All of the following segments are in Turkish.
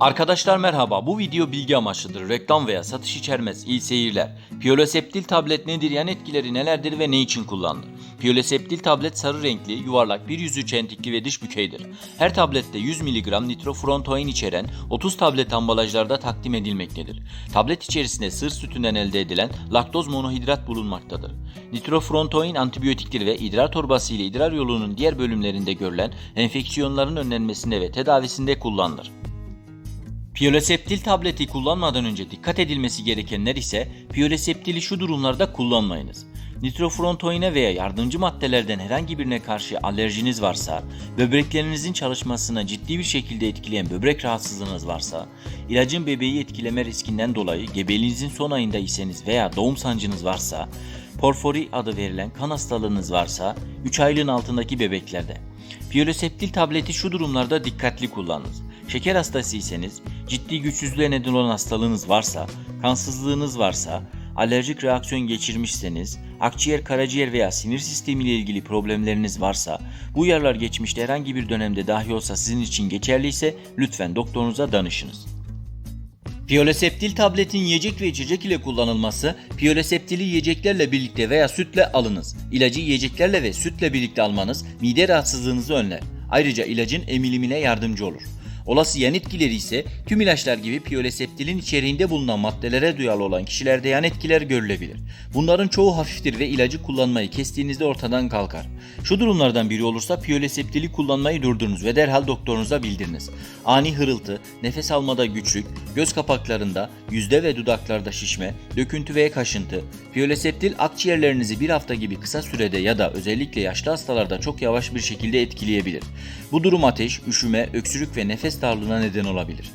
Arkadaşlar merhaba. Bu video bilgi amaçlıdır. Reklam veya satış içermez. İyi seyirler. Piyoloseptil tablet nedir? Yan etkileri nelerdir ve ne için kullanılır? Piyoloseptil tablet sarı renkli, yuvarlak, bir yüzü çentikli ve dış bükeydir. Her tablette 100 mg nitrofrontoin içeren 30 tablet ambalajlarda takdim edilmektedir. Tablet içerisinde sır sütünden elde edilen laktoz monohidrat bulunmaktadır. Nitrofrontoin antibiyotiktir ve idrar torbası ile idrar yolunun diğer bölümlerinde görülen enfeksiyonların önlenmesinde ve tedavisinde kullanılır. Piyoloseptil tableti kullanmadan önce dikkat edilmesi gerekenler ise piyoloseptili şu durumlarda kullanmayınız. Nitrofrontoine veya yardımcı maddelerden herhangi birine karşı alerjiniz varsa, böbreklerinizin çalışmasına ciddi bir şekilde etkileyen böbrek rahatsızlığınız varsa, ilacın bebeği etkileme riskinden dolayı gebeliğinizin son ayında iseniz veya doğum sancınız varsa, porfori adı verilen kan hastalığınız varsa 3 aylığın altındaki bebeklerde. Piyoloseptil tableti şu durumlarda dikkatli kullanınız. Şeker hastasıysanız, ciddi güçsüzlüğe neden olan hastalığınız varsa, kansızlığınız varsa, alerjik reaksiyon geçirmişseniz, akciğer, karaciğer veya sinir sistemi ile ilgili problemleriniz varsa, bu uyarılar geçmişte herhangi bir dönemde dahi olsa sizin için geçerliyse lütfen doktorunuza danışınız. Piyoloseptil tabletin yiyecek ve içecek ile kullanılması, piyoloseptili yiyeceklerle birlikte veya sütle alınız. İlacı yiyeceklerle ve sütle birlikte almanız mide rahatsızlığınızı önler. Ayrıca ilacın emilimine yardımcı olur. Olası yan etkileri ise tüm ilaçlar gibi piyoloseptilin içeriğinde bulunan maddelere duyarlı olan kişilerde yan etkiler görülebilir. Bunların çoğu hafiftir ve ilacı kullanmayı kestiğinizde ortadan kalkar. Şu durumlardan biri olursa piyoloseptili kullanmayı durdurunuz ve derhal doktorunuza bildiriniz. Ani hırıltı, nefes almada güçlük, göz kapaklarında, yüzde ve dudaklarda şişme, döküntü ve kaşıntı, piyoloseptil akciğerlerinizi bir hafta gibi kısa sürede ya da özellikle yaşlı hastalarda çok yavaş bir şekilde etkileyebilir. Bu durum ateş, üşüme, öksürük ve nefes darlığına neden olabilir.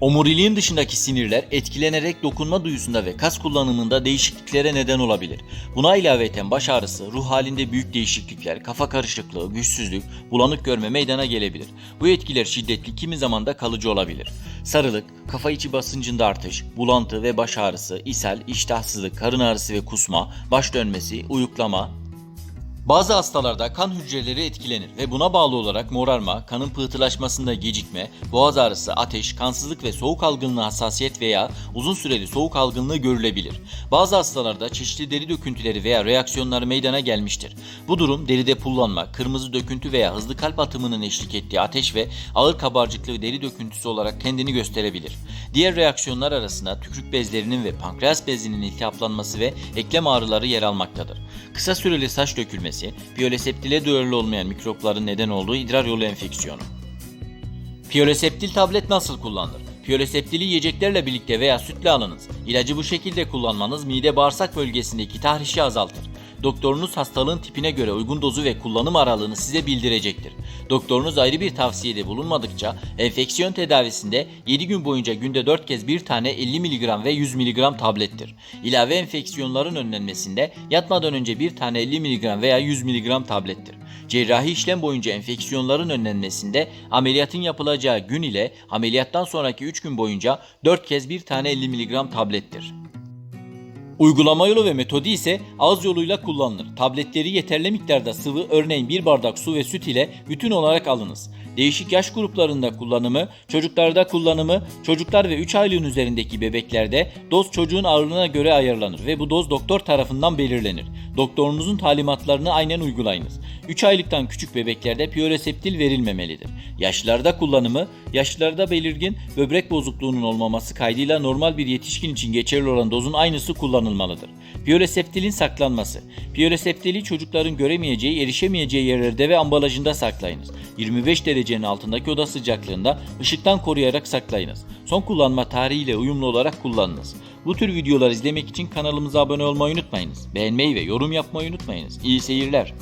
Omuriliğin dışındaki sinirler etkilenerek dokunma duyusunda ve kas kullanımında değişikliklere neden olabilir. Buna ilaveten baş ağrısı, ruh halinde büyük değişiklikler, kafa karışıklığı, güçsüzlük, bulanık görme meydana gelebilir. Bu etkiler şiddetli kimi zaman da kalıcı olabilir. Sarılık, kafa içi basıncında artış, bulantı ve baş ağrısı, ishal, iştahsızlık, karın ağrısı ve kusma, baş dönmesi, uyuklama, bazı hastalarda kan hücreleri etkilenir ve buna bağlı olarak morarma, kanın pıhtılaşmasında gecikme, boğaz ağrısı, ateş, kansızlık ve soğuk algınlığı hassasiyet veya uzun süreli soğuk algınlığı görülebilir. Bazı hastalarda çeşitli deri döküntüleri veya reaksiyonları meydana gelmiştir. Bu durum deride pullanma, kırmızı döküntü veya hızlı kalp atımının eşlik ettiği ateş ve ağır kabarcıklı deri döküntüsü olarak kendini gösterebilir. Diğer reaksiyonlar arasında tükürük bezlerinin ve pankreas bezinin iltihaplanması ve eklem ağrıları yer almaktadır. Kısa süreli saç dökülmesi, piyoloseptile duyarlı olmayan mikropların neden olduğu idrar yolu enfeksiyonu. Piyoloseptil tablet nasıl kullanılır? Piyoloseptili yiyeceklerle birlikte veya sütle alınız. İlacı bu şekilde kullanmanız mide bağırsak bölgesindeki tahrişi azaltır. Doktorunuz hastalığın tipine göre uygun dozu ve kullanım aralığını size bildirecektir. Doktorunuz ayrı bir tavsiyede bulunmadıkça enfeksiyon tedavisinde 7 gün boyunca günde 4 kez bir tane 50 mg ve 100 mg tablettir. İlave enfeksiyonların önlenmesinde yatmadan önce bir tane 50 mg veya 100 mg tablettir. Cerrahi işlem boyunca enfeksiyonların önlenmesinde ameliyatın yapılacağı gün ile ameliyattan sonraki 3 gün boyunca 4 kez bir tane 50 mg tablettir. Uygulama yolu ve metodu ise ağız yoluyla kullanılır. Tabletleri yeterli miktarda sıvı örneğin bir bardak su ve süt ile bütün olarak alınız. Değişik yaş gruplarında kullanımı, çocuklarda kullanımı, çocuklar ve 3 aylığın üzerindeki bebeklerde doz çocuğun ağırlığına göre ayarlanır ve bu doz doktor tarafından belirlenir. Doktorunuzun talimatlarını aynen uygulayınız. 3 aylıktan küçük bebeklerde piyoloseptil verilmemelidir. Yaşlılarda kullanımı, yaşlılarda belirgin böbrek bozukluğunun olmaması kaydıyla normal bir yetişkin için geçerli olan dozun aynısı kullanılmalıdır. Piyoloseptilin saklanması. Piyoloseptili çocukların göremeyeceği, erişemeyeceği yerlerde ve ambalajında saklayınız. 25 derecenin altındaki oda sıcaklığında ışıktan koruyarak saklayınız. Son kullanma tarihiyle uyumlu olarak kullanınız. Bu tür videolar izlemek için kanalımıza abone olmayı unutmayınız. Beğenmeyi ve yorum yapmayı unutmayınız. İyi seyirler.